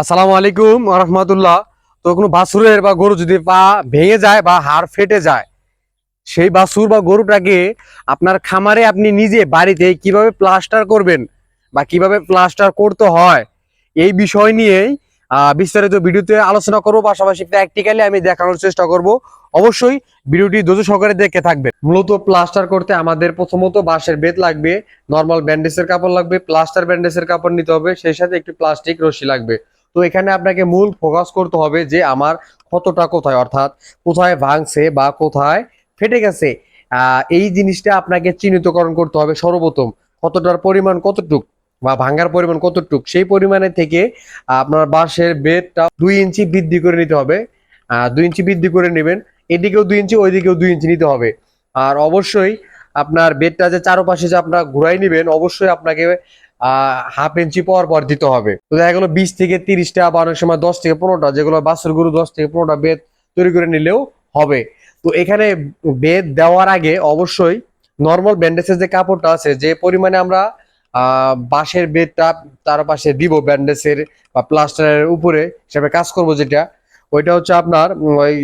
আসসালামু আলাইকুম রহমতুল্লাহ। তো কোনো বাছুরের বা গরু যদি পা ভেঙে যায় বা হাড় ফেটে যায়, সেই বাছুর বা গরুটাকে আপনার খামারে আপনি নিজে বাড়িতে কীভাবে প্লাস্টার করবেন বা কীভাবে প্লাস্টার করতে হয়, এই বিষয় নিয়েই বিস্তারিত ভিডিওতে আলোচনা করব। পাশাপাশি প্র্যাকটিক্যালি আমি দেখানোর চেষ্টা করব। অবশ্যই ভিডিওটি ধৈর্য সহকারে দেখে থাকবে মূলত প্লাস্টার করতে আমাদের প্রথমত বাঁশের বেত লাগবে নর্মাল ব্যান্ডেজের কাপড় লাগবে প্লাস্টার ব্যান্ডেজের কাপড় নিতে হবে, সেই সাথে একটি প্লাস্টিক রশি লাগবে। তো এখানে আপনাকে মূল ফোকাস করতে হবে যে আমার ক্ষতটা কোথায়, অর্থাৎ কোথায় ভাঙছে বা কোথায় ফেটে গেছে। এই জিনিসটা আপনাকে চিহ্নিতকরণ করতে হবে সর্বপ্রথম। ক্ষতটার পরিমাণ কতটুক বা ভাঙার পরিমাণ কতটুক, সেই পরিমাণে থেকে আপনার বাঁশের বেডটা দুই ইঞ্চি বৃদ্ধি করে নিতে হবে। দুই ইঞ্চি বৃদ্ধি করে নেবেন, এদিকেও দুই ইঞ্চি, ওইদিকেও দুই ইঞ্চি নিতে হবে। আর অবশ্যই আপনার বেডটা যে চারপাশে যে আপনার ঘুরাই নেবেন, অবশ্যই আপনাকে হাফ ইঞ্চি পর পর দিতে হবে। তো দেখা গেলো বিশ থেকে তিরিশটা বা অনেক সময় দশ থেকে পনেরোটা, যেগুলো বাসের গরু দশ থেকে পনেরোটা বেদ তৈরি করে নিলেও হবে। তো এখানে বেদ দেওয়ার আগে অবশ্যই নর্মাল ব্যান্ডেজের যে কাপড়টা আছে, যে পরিমাণে আমরা বাঁশের বেদটা তার পাশে দিব ব্যান্ডেজের বা প্লাস্টারের উপরে হিসাবে কাজ করব যেটা, ওইটা হচ্ছে আপনার ওই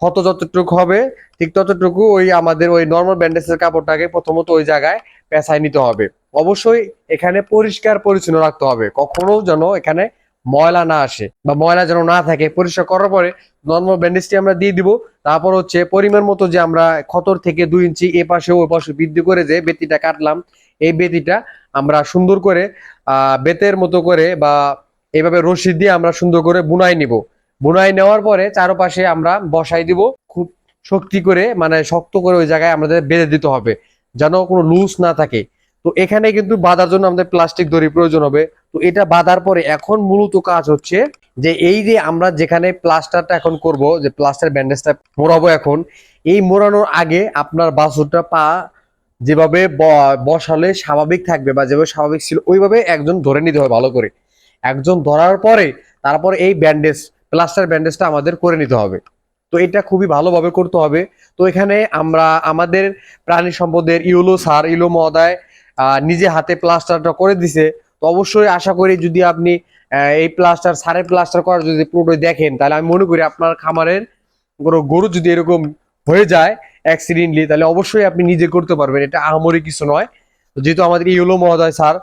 ক্ষত যতটুকু হবে, ঠিক ততটুকু ওই আমাদের ওই নর্মাল ব্যান্ডেজের কাপড়টাকে প্রথমত ওই জায়গায় পেঁচাই নিতে হবে। অবশ্যই এখানে পরিষ্কার পরিচ্ছন্ন রাখতে হবে। কখনো যেন এখানে ময়লা না আসে বা ময়লা যেন না থাকে, পরিষ্কার করার পরে নর্মাল ব্যান্ডেজটি আমরা দিয়ে দিব। তারপর হচ্ছে পরিমাণ মতো যে আমরা ক্ষতর থেকে দুই ইঞ্চি এ পাশে ও পাশে বৃদ্ধি করে যে বেতিটা কাটলাম, এই বেতিটা আমরা সুন্দর করে বেতের মতো করে বা এইভাবে রশি দিয়ে আমরা সুন্দর করে বুনাই নিব। বুনাই নেওয়ার পরে চারপাশে আমরা বসাই দিব। খুব শক্তি করে মানে শক্ত করে ওই জায়গায় আমাদের বেঁধে দিতে হবে। যেন কোনো লুজ না থাকে। তো এখানে কিন্তু বাঁধার জন্য আমাদের প্লাস্টিক দড়ি প্রয়োজন হবে। তো এটা বাঁধার পরে এখন মূলত কাজ হচ্ছে যে এই যে আমরা যেখানে প্লাস্টারটা এখন করব, যে প্লাস্টার ব্যান্ডেজটা মোড়াবো এখন, এই মোড়ানোর আগে আপনার বাছুরটা পা যেভাবে বসালে স্বাভাবিক থাকবে বা যেভাবে স্বাভাবিক ছিল, ওইভাবে একজন ধরে নিতে হবে ভালো করে। একজন ধরার পরে তারপর এই ব্যান্ডেজ প্লাস্টার ব্যান্ডেজটা আমাদের করে নিতে হবে। তো এটা খুবই ভালোভাবে করতে হবে। তো এখানে আমরা আমাদের প্রাণী সম্পদের ইউলো স্যার ইউলো মহোদয় নিজে হাতে প্লাস্টারটা করে দিছে। তো অবশ্যই আশা করি যদি আপনি এই প্লাস্টার সারের প্লাস্টার করার যদি পুরোটাই দেখেন, তাহলে আমি মনে করি আপনার খামারের কোনো গরু যদি এরকম হয়ে যায় অ্যাক্সিডেন্টলি তাহলে অবশ্যই আপনি নিজে করতে পারবেন। এটা আহামরি কিছু নয়। যেহেতু আমাদের ইউলো মহোদয় স্যার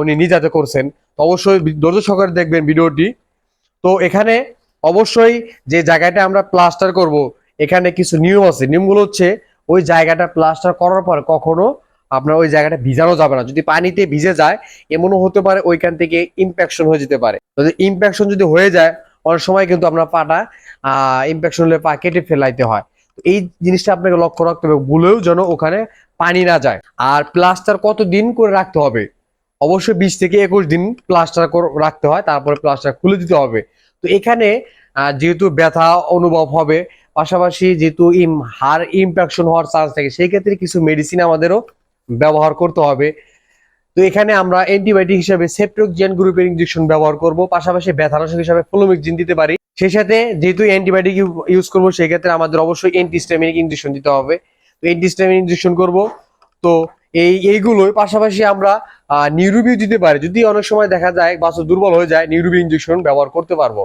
উনি নিজে হাতে করছেন, তো অবশ্যই ধৈর্য সহকারে দেখবেন ভিডিওটি। তো এখানে অবশ্যই যে জায়গাটা আমরা প্লাস্টার করব, এখানে কিছু নিয়ম আছে। নিয়মগুলো হচ্ছে, ওই জায়গাটা প্লাস্টার করার পর কখনো আপনার ওই জায়গাটা ভিজানো যাবে না। যদি পানিতে ভিজে যায়, এমনও হতে পারে ওইখান থেকে ইনফেকশন হয়ে যেতে পারে। যদি ইনফেকশন যদি হয়ে যায়, অনেক সময় কিন্তু আপনার পাটা ইনফেকশন হলে পা কেটে ফেলাইতে হয়। এই জিনিসটা আপনাকে লক্ষ্য রাখতে হবে, ভুলেও যেন ওখানে পানি না যায়। আর প্লাস্টার কত দিন করে রাখতে হবে? অবশ্যই বিশ থেকে একুশ দিন প্লাস্টার রাখতে হয়, তারপরে প্লাস্টার খুলে দিতে হবে। তো এখানে যেহেতু ব্যথা অনুভব হবে, পাশাপাশি যেহেতু হাড় ইনফেকশন হওয়ার চান্স থাকে, সেই ক্ষেত্রে কিছু মেডিসিন আমাদেরও ব্যবহার করতে হবে। তো এখানে আমরা অ্যান্টিবায়োটিক হিসেবে সেপ্টোজেন গ্রুপের ইনজেকশন ব্যবহার করব, পাশাপাশি ব্যথানাশক হিসেবে ফ্লোমিকজিন দিতে পারি। সেই সাথে যেহেতু অ্যান্টিবায়োটিক ইউজ করব, সেই ক্ষেত্রে আমাদের অবশ্যই অ্যান্টিস্টামিনিক ইনজেকশন দিতে হবে। তো অ্যান্টিস্টামিনিক ইনজেকশন করব। তো এই এইগুলোই পাশাপাশি আমরা নিউরোবিও দিতে পারি। যদি অনেক সময় দেখা যায় বাচ্চা দুর্বল হয়ে যায় নিউরোবি ইনজেকশন ব্যবহার করতে পারব।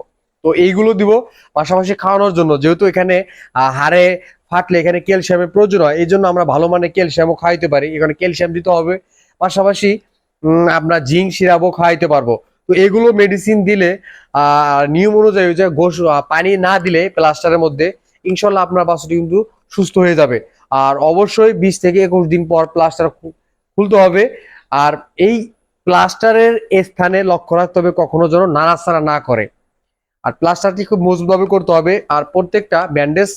তো এইগুলো দিব পাশাপাশি খাওয়ানোর জন্য। যেহেতু এখানে হাড়ে ফাটলে এখানে ক্যালসিয়ামের প্রয়োজন হয় এই জন্য আমরা ভালো মানের ক্যালসিয়ামও খাইতে পারি। এখানে ক্যালসিয়াম দিতে হবে পাশাপাশি আমরা জিঙ্ক সিরাপও খাইতে পারব। তো এগুলো মেডিসিন দিলে নিয়ম অনুযায়ী যে আহ, পানি না দিলে প্লাস্টারের মধ্যে ইনশাল্লাহ আপনার বাচ্চাটি কিন্তু সুস্থ হয়ে যাবে। আর অবশ্যই বিশ থেকে একুশ দিন পর প্লাস্টার খুলতে হবে। আর এই প্লাস্টারের স্থানে লক্ষ্য রাখতে হবে কখনো যেন নাড়াচাড়া না করে। আর প্লাস্টারটি খুব মজবুতভাবে করতে হবে। আর প্রত্যেকটা ব্যান্ডেজ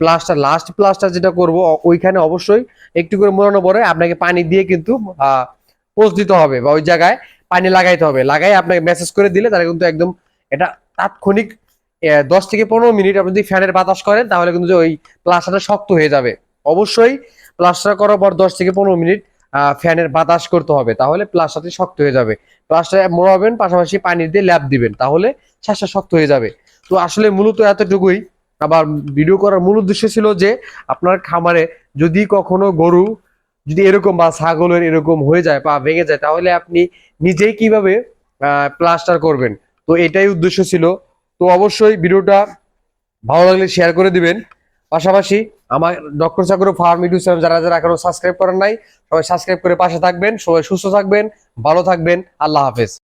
প্লাস্টার লাস্ট প্লাস্টার যেটা করব ওইখানে অবশ্যই একটু করে মোড়ানো পরে আপনাকে পানি দিয়ে কিন্তু পোস্ট দিতে হবে বা ওই জায়গায় পানি লাগাইতে হবে। লাগাই আপনাকে মেসেজ করে দিলে তাহলে কিন্তু একদম এটা তাৎক্ষণিক দশ থেকে পনেরো মিনিট আপনি যদি ফ্যানের বাতাস করেন তাহলে কিন্তু ওই প্লাস্টারটা শক্ত হয়ে যাবে। অবশ্যই প্লাস্টার করার পর দশ থেকে পনেরো মিনিট ফ্যানের বাতাস করতে হবে তাহলে প্লাস্টারটি শক্ত হয়ে যাবে। প্লাস্টার মোড়াবেন, পাশাপাশি পানি দিয়ে ল্যাপ দিবেন তাহলে শ্বাসটা শক্ত হয়ে যাবে। তো আসলে মূলত এতটুকুই। আবার ভিডিও করার মূল উদ্দেশ্য ছিল যে আপনার খামারে যদি কখনো গরু যদি এরকম বা ছাগলের এরকম হয়ে যায় পা ভেঙে যায়, তাহলে আপনি নিজেই কীভাবে প্লাস্টার করবেন? তো তো এটাই উদ্দেশ্য ছিল। তো অবশ্যই ভিডিওটা ভালো লাগলে শেয়ার করে দিবেন। পাশাপাশি আমার ডক্টর চাকর ফার্ম ইউটিউব চ্যানেল যারা যারা এখনও সাবস্ক্রাইব করেন নাই, সবাই সাবস্ক্রাইব করে পাশে থাকবেন, সবাই সুস্থ থাকবেন, ভালো থাকবেন, আল্লাহ হাফেজ।